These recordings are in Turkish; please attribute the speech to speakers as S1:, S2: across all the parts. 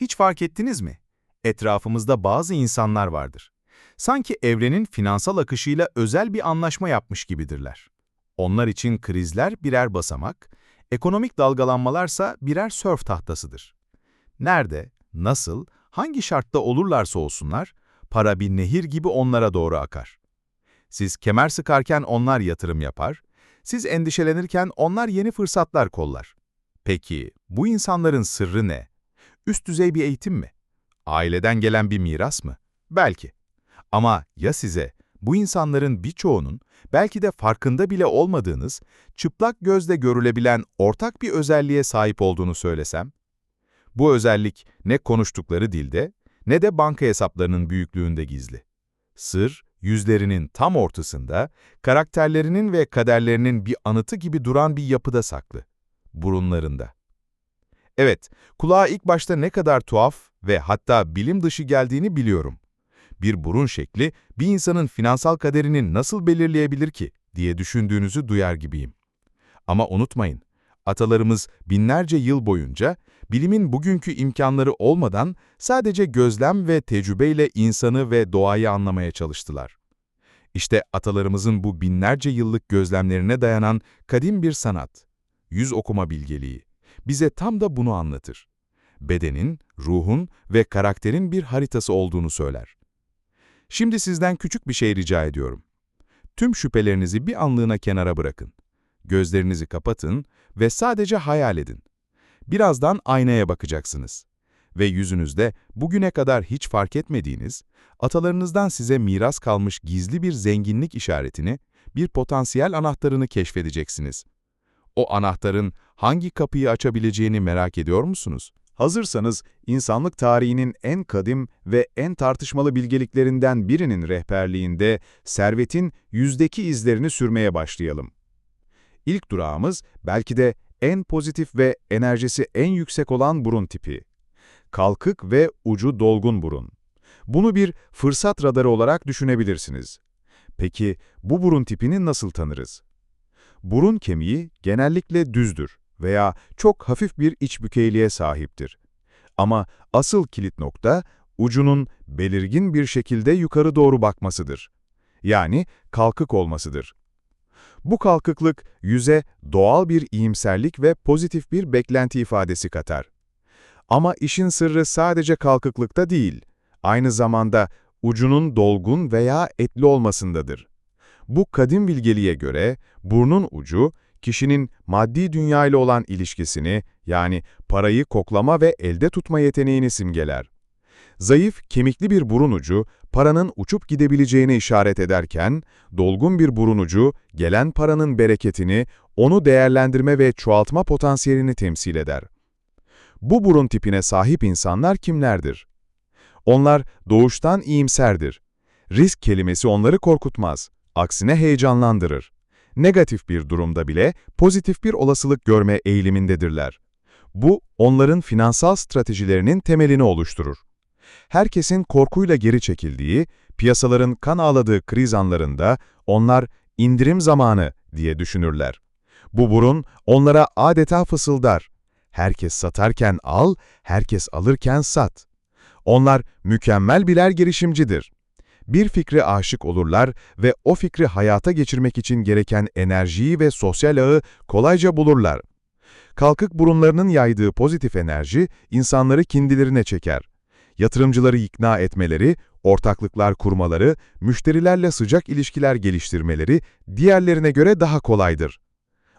S1: Hiç fark ettiniz mi? Etrafımızda bazı insanlar vardır. Sanki evrenin finansal akışıyla özel bir anlaşma yapmış gibidirler. Onlar için krizler birer basamak, ekonomik dalgalanmalarsa birer sörf tahtasıdır. Nerede, nasıl, hangi şartta olurlarsa olsunlar, para bir nehir gibi onlara doğru akar. Siz kemer sıkarken onlar yatırım yapar, siz endişelenirken onlar yeni fırsatlar kollar. Peki bu insanların sırrı ne? Üst düzey bir eğitim mi? Aileden gelen bir miras mı? Belki. Ama ya size, bu insanların birçoğunun, belki de farkında bile olmadığınız, çıplak gözle görülebilen ortak bir özelliğe sahip olduğunu söylesem? Bu özellik ne konuştukları dilde, ne de banka hesaplarının büyüklüğünde gizli. Sır, yüzlerinin tam ortasında, karakterlerinin ve kaderlerinin bir anıtı gibi duran bir yapıda saklı. Burunlarında. Evet, kulağa ilk başta ne kadar tuhaf ve hatta bilim dışı geldiğini biliyorum. Bir burun şekli, bir insanın finansal kaderini nasıl belirleyebilir ki diye düşündüğünüzü duyar gibiyim. Ama unutmayın, atalarımız binlerce yıl boyunca bilimin bugünkü imkanları olmadan sadece gözlem ve tecrübeyle insanı ve doğayı anlamaya çalıştılar. İşte atalarımızın bu binlerce yıllık gözlemlerine dayanan kadim bir sanat, yüz okuma bilgeliği, bize tam da bunu anlatır. Bedenin, ruhun ve karakterin bir haritası olduğunu söyler. Şimdi sizden küçük bir şey rica ediyorum. Tüm şüphelerinizi bir anlığına kenara bırakın. Gözlerinizi kapatın ve sadece hayal edin. Birazdan aynaya bakacaksınız. Ve yüzünüzde bugüne kadar hiç fark etmediğiniz, atalarınızdan size miras kalmış gizli bir zenginlik işaretini, bir potansiyel anahtarını keşfedeceksiniz. O anahtarın hangi kapıyı açabileceğini merak ediyor musunuz?
S2: Hazırsanız, insanlık tarihinin en kadim ve en tartışmalı bilgeliklerinden birinin rehberliğinde servetin yüzdeki izlerini sürmeye başlayalım. İlk durağımız belki de en pozitif ve enerjisi en yüksek olan burun tipi. Kalkık ve ucu dolgun burun. Bunu bir fırsat radarı olarak düşünebilirsiniz. Peki bu burun tipini nasıl tanırız? Burun kemiği genellikle düzdür veya çok hafif bir iç bükeyliğe sahiptir. Ama asıl kilit nokta ucunun belirgin bir şekilde yukarı doğru bakmasıdır. Yani kalkık olmasıdır. Bu kalkıklık yüze doğal bir iyimserlik ve pozitif bir beklenti ifadesi katar. Ama işin sırrı sadece kalkıklıkta değil, aynı zamanda ucunun dolgun veya etli olmasındadır. Bu kadim bilgeliğe göre burnun ucu, kişinin maddi dünya ile olan ilişkisini, yani parayı koklama ve elde tutma yeteneğini simgeler. Zayıf, kemikli bir burun ucu, paranın uçup gidebileceğini işaret ederken, dolgun bir burun ucu, gelen paranın bereketini, onu değerlendirme ve çoğaltma potansiyelini temsil eder. Bu burun tipine sahip insanlar kimlerdir? Onlar doğuştan iyimserdir. Risk kelimesi onları korkutmaz, aksine heyecanlandırır. Negatif bir durumda bile pozitif bir olasılık görme eğilimindedirler. Bu, onların finansal stratejilerinin temelini oluşturur herkesin korkuyla geri çekildiği, piyasaların kan ağladığı kriz anlarında onlar indirim zamanı diye düşünürler. Bu burun onlara adeta fısıldar. Herkes satarken al, herkes alırken sat. Onlar mükemmel birer girişimcidir. Bir fikre aşık olurlar ve o fikri hayata geçirmek için gereken enerjiyi ve sosyal ağı kolayca bulurlar. Kalkık burunlarının yaydığı pozitif enerji insanları kendilerine çeker yatırımcıları ikna etmeleri, ortaklıklar kurmaları, müşterilerle sıcak ilişkiler geliştirmeleri diğerlerine göre daha kolaydır.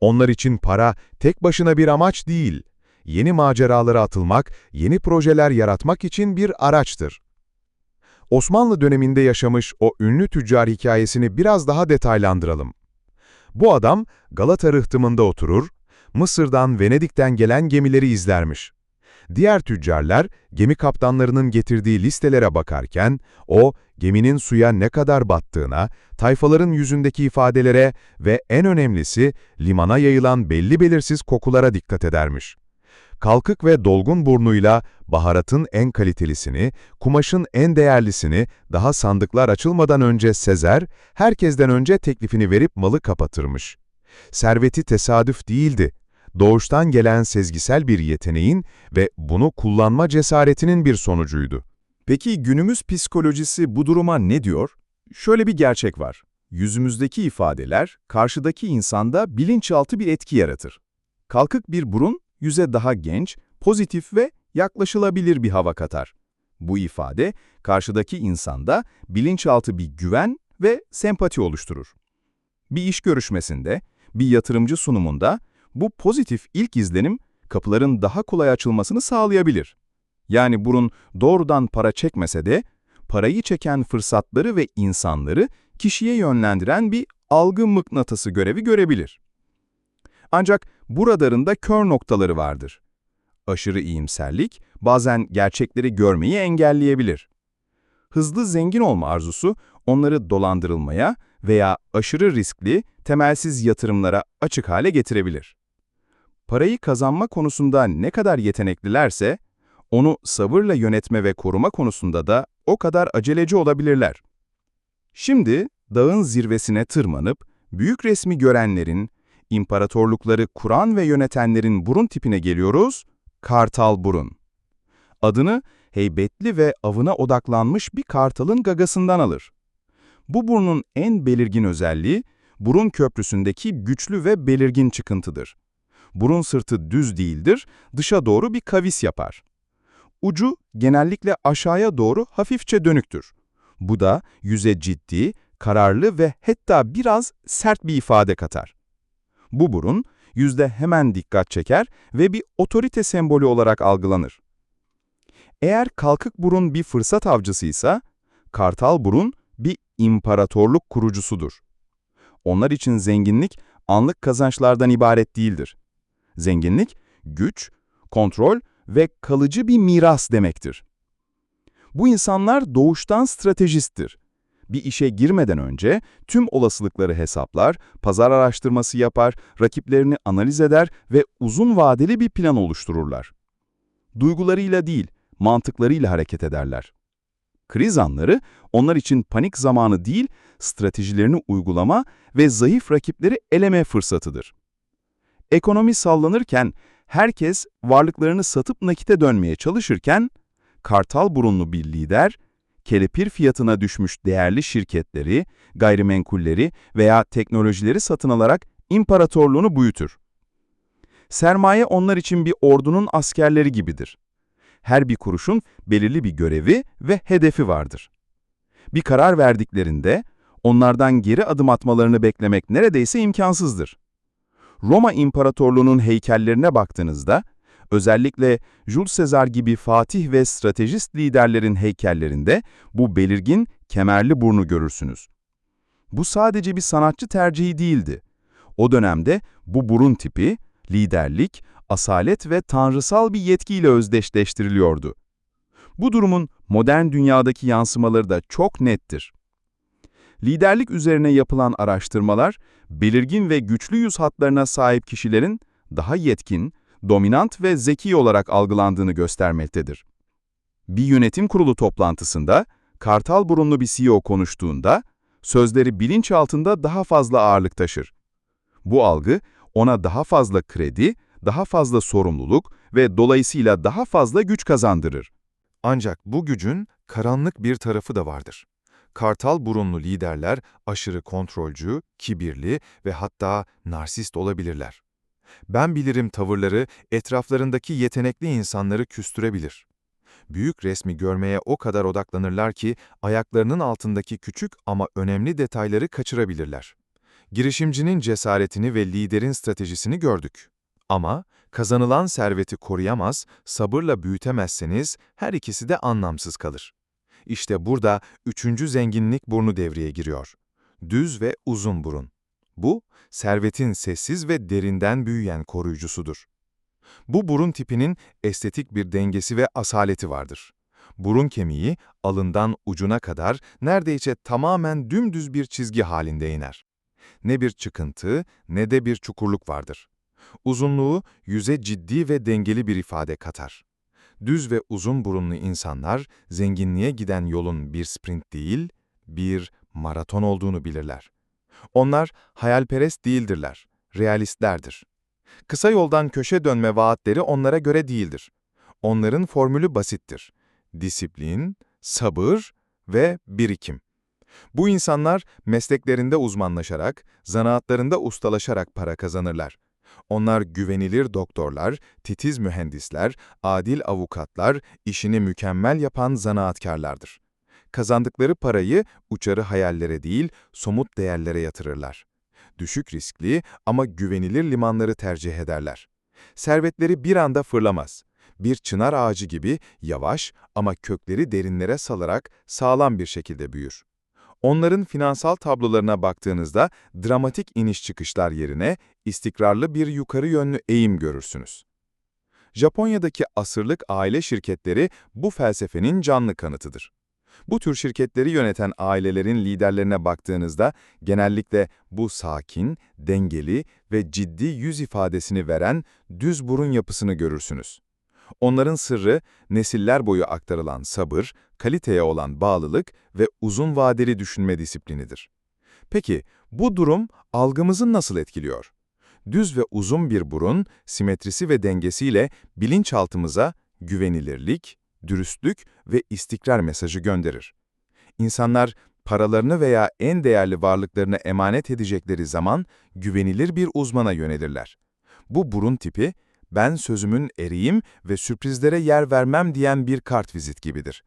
S2: Onlar için para tek başına bir amaç değil, yeni maceralara atılmak, yeni projeler yaratmak için bir araçtır. Osmanlı döneminde yaşamış o ünlü tüccar hikayesini biraz daha detaylandıralım. Bu adam Galata rıhtımında oturur, Mısır'dan Venedik'ten gelen gemileri izlermiş. Diğer tüccarlar gemi kaptanlarının getirdiği listelere bakarken o geminin suya ne kadar battığına, tayfaların yüzündeki ifadelere ve en önemlisi limana yayılan belli belirsiz kokulara dikkat edermiş. Kalkık ve dolgun burnuyla baharatın en kalitelisini, kumaşın en değerlisini daha sandıklar açılmadan önce sezer, herkesten önce teklifini verip malı kapatırmış. Serveti tesadüf değildi, doğuştan gelen sezgisel bir yeteneğin ve bunu kullanma cesaretinin bir sonucuydu. Peki günümüz psikolojisi bu duruma ne diyor? Şöyle bir gerçek var. Yüzümüzdeki ifadeler karşıdaki insanda bilinçaltı bir etki yaratır. Kalkık bir burun yüze daha genç, pozitif ve yaklaşılabilir bir hava katar. Bu ifade karşıdaki insanda bilinçaltı bir güven ve sempati oluşturur. Bir iş görüşmesinde, bir yatırımcı sunumunda bu pozitif ilk izlenim kapıların daha kolay açılmasını sağlayabilir. Yani burun doğrudan para çekmese de parayı çeken fırsatları ve insanları kişiye yönlendiren bir algı mıknatısı görevi görebilir. Ancak bu radarın da kör noktaları vardır. Aşırı iyimserlik bazen gerçekleri görmeyi engelleyebilir. Hızlı zengin olma arzusu onları dolandırılmaya veya aşırı riskli, temelsiz yatırımlara açık hale getirebilir. Parayı kazanma konusunda ne kadar yeteneklilerse, onu sabırla yönetme ve koruma konusunda da o kadar aceleci olabilirler. Şimdi dağın zirvesine tırmanıp büyük resmi görenlerin, imparatorlukları kuran ve yönetenlerin burun tipine geliyoruz, kartal burun. Adını heybetli ve avına odaklanmış bir kartalın gagasından alır. Bu burnun en belirgin özelliği, burun köprüsündeki güçlü ve belirgin çıkıntıdır. Burun sırtı düz değildir, dışa doğru bir kavis yapar. Ucu genellikle aşağıya doğru hafifçe dönüktür. Bu da yüze ciddi, kararlı ve hatta biraz sert bir ifade katar. Bu burun, yüzde hemen dikkat çeker ve bir otorite sembolü olarak algılanır. Eğer kalkık burun bir fırsat avcısıysa, kartal burun bir imparatorluk kurucusudur. Onlar için zenginlik anlık kazançlardan ibaret değildir. Zenginlik, güç, kontrol ve kalıcı bir miras demektir. Bu insanlar doğuştan stratejisttir. Bir işe girmeden önce tüm olasılıkları hesaplar, pazar araştırması yapar, rakiplerini analiz eder ve uzun vadeli bir plan oluştururlar. Duygularıyla değil, mantıklarıyla hareket ederler. Kriz anları onlar için panik zamanı değil, stratejilerini uygulama ve zayıf rakipleri eleme fırsatıdır. Ekonomi sallanırken herkes varlıklarını satıp nakite dönmeye çalışırken, kartal burunlu bir lider, kelepir fiyatına düşmüş değerli şirketleri, gayrimenkulleri veya teknolojileri satın alarak imparatorluğunu büyütür. Sermaye onlar için bir ordunun askerleri gibidir. Her bir kuruşun belirli bir görevi ve hedefi vardır. Bir karar verdiklerinde onlardan geri adım atmalarını beklemek neredeyse imkansızdır. Roma İmparatorluğu'nun heykellerine baktığınızda, özellikle Jules Caesar gibi fatih ve stratejist liderlerin heykellerinde bu belirgin kemerli burnu görürsünüz. Bu sadece bir sanatçı tercihi değildi. O dönemde bu burun tipi, liderlik, asalet ve tanrısal bir yetkiyle özdeşleştiriliyordu. Bu durumun modern dünyadaki yansımaları da çok nettir. Liderlik üzerine yapılan araştırmalar, belirgin ve güçlü yüz hatlarına sahip kişilerin daha yetkin, dominant ve zeki olarak algılandığını göstermektedir. Bir yönetim kurulu toplantısında, kartal burunlu bir CEO konuştuğunda, sözleri bilinç altında daha fazla ağırlık taşır. Bu algı, ona daha fazla kredi, daha fazla sorumluluk ve dolayısıyla daha fazla güç kazandırır.
S3: Ancak bu gücün karanlık bir tarafı da vardır. Kartal burunlu liderler aşırı kontrolcü, kibirli ve hatta narsist olabilirler. Ben bilirim tavırları etraflarındaki yetenekli insanları küstürebilir. Büyük resmi görmeye o kadar odaklanırlar ki ayaklarının altındaki küçük ama önemli detayları kaçırabilirler. Girişimcinin cesaretini ve liderin stratejisini gördük. Ama kazanılan serveti koruyamaz, sabırla büyütemezseniz her ikisi de anlamsız kalır. İşte burada üçüncü zenginlik burnu devreye giriyor. Düz ve uzun burun. Bu, servetin sessiz ve derinden büyüyen koruyucusudur. Bu burun tipinin estetik bir dengesi ve asaleti vardır. Burun kemiği alından ucuna kadar neredeyse tamamen dümdüz bir çizgi halinde iner. Ne bir çıkıntı ne de bir çukurluk vardır. Uzunluğu yüze ciddi ve dengeli bir ifade katar. Düz ve uzun burunlu insanlar zenginliğe giden yolun bir sprint değil, bir maraton olduğunu bilirler. Onlar hayalperest değildirler, realistlerdir. Kısa yoldan köşe dönme vaatleri onlara göre değildir. Onların formülü basittir. Disiplin, sabır ve birikim. Bu insanlar mesleklerinde uzmanlaşarak, zanaatlarında ustalaşarak para kazanırlar. Onlar güvenilir doktorlar, titiz mühendisler, adil avukatlar, işini mükemmel yapan zanaatkarlardır. Kazandıkları parayı uçarı hayallere değil, somut değerlere yatırırlar. Düşük riskli ama güvenilir limanları tercih ederler. Servetleri bir anda fırlamaz. Bir çınar ağacı gibi yavaş ama kökleri derinlere salarak sağlam bir şekilde büyür. Onların finansal tablolarına baktığınızda dramatik iniş çıkışlar yerine istikrarlı bir yukarı yönlü eğim görürsünüz. Japonya'daki asırlık aile şirketleri bu felsefenin canlı kanıtıdır. Bu tür şirketleri yöneten ailelerin liderlerine baktığınızda genellikle bu sakin, dengeli ve ciddi yüz ifadesini veren düz burun yapısını görürsünüz. Onların sırrı nesiller boyu aktarılan sabır, kaliteye olan bağlılık ve uzun vadeli düşünme disiplinidir. Peki bu durum algımızı nasıl etkiliyor? Düz ve uzun bir burun, simetrisi ve dengesiyle bilinçaltımıza güvenilirlik, dürüstlük ve istikrar mesajı gönderir. İnsanlar paralarını veya en değerli varlıklarını emanet edecekleri zaman güvenilir bir uzmana yönelirler. Bu burun tipi, ben sözümün eriyim ve sürprizlere yer vermem diyen bir kartvizit gibidir.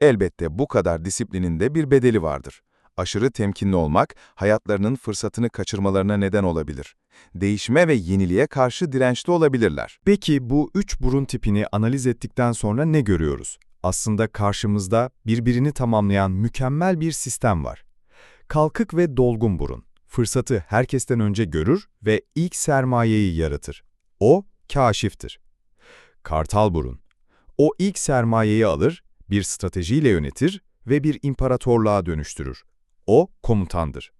S3: Elbette bu kadar disiplinin de bir bedeli vardır. Aşırı temkinli olmak, hayatlarının fırsatını kaçırmalarına neden olabilir. Değişime ve yeniliğe karşı dirençli olabilirler.
S2: Peki bu üç burun tipini analiz ettikten sonra ne görüyoruz? Aslında karşımızda birbirini tamamlayan mükemmel bir sistem var. Kalkık ve dolgun burun. Fırsatı herkesten önce görür ve ilk sermayeyi yaratır. O, kaşiftir. Kartal burun. O ilk sermayeyi alır, bir stratejiyle yönetir ve bir imparatorluğa dönüştürür. O, komutandır.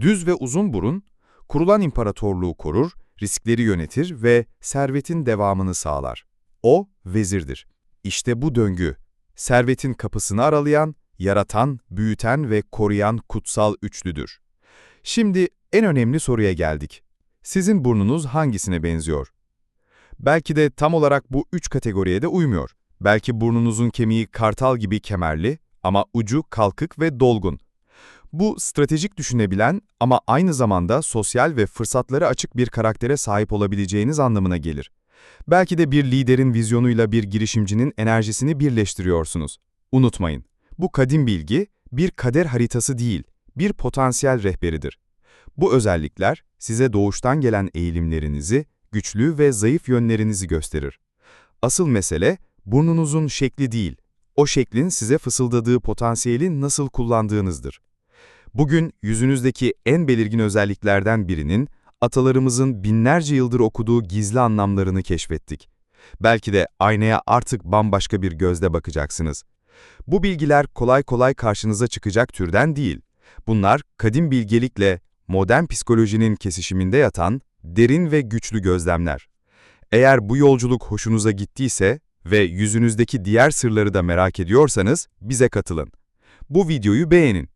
S2: Düz ve uzun burun, kurulan imparatorluğu korur, riskleri yönetir ve servetin devamını sağlar. O, vezirdir. İşte bu döngü, servetin kapısını aralayan, yaratan, büyüten ve koruyan kutsal üçlüdür. Şimdi en önemli soruya geldik. Sizin burnunuz hangisine benziyor? Belki de tam olarak bu üç kategoriye de uymuyor. Belki burnunuzun kemiği kartal gibi kemerli ama ucu kalkık ve dolgun. Bu stratejik düşünebilen ama aynı zamanda sosyal ve fırsatları açık bir karaktere sahip olabileceğiniz anlamına gelir. Belki de bir liderin vizyonuyla bir girişimcinin enerjisini birleştiriyorsunuz. Unutmayın, bu kadim bilgi bir kader haritası değil, bir potansiyel rehberidir. Bu özellikler size doğuştan gelen eğilimlerinizi, güçlü ve zayıf yönlerinizi gösterir. Asıl mesele burnunuzun şekli değil, o şeklin size fısıldadığı potansiyeli nasıl kullandığınızdır. Bugün yüzünüzdeki en belirgin özelliklerden birinin atalarımızın binlerce yıldır okuduğu gizli anlamlarını keşfettik. Belki de aynaya artık bambaşka bir gözle bakacaksınız. Bu bilgiler kolay kolay karşınıza çıkacak türden değil. Bunlar kadim bilgelikle modern psikolojinin kesişiminde yatan derin ve güçlü gözlemler. Eğer bu yolculuk hoşunuza gittiyse ve yüzünüzdeki diğer sırları da merak ediyorsanız bize katılın. Bu videoyu beğenin.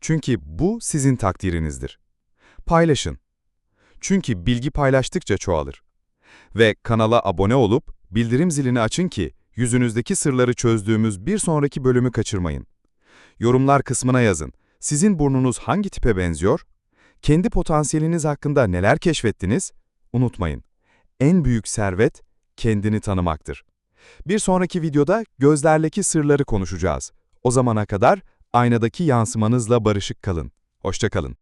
S2: Çünkü bu sizin takdirinizdir. Paylaşın. Çünkü bilgi paylaştıkça çoğalır. Ve kanala abone olup bildirim zilini açın ki yüzünüzdeki sırları çözdüğümüz bir sonraki bölümü kaçırmayın. Yorumlar kısmına yazın. Sizin burnunuz hangi tipe benziyor? Kendi potansiyeliniz hakkında neler keşfettiniz? Unutmayın. En büyük servet kendini tanımaktır. Bir sonraki videoda gözlerleki sırları konuşacağız. O zamana kadar aynadaki yansımanızla barışık kalın. Hoşça kalın.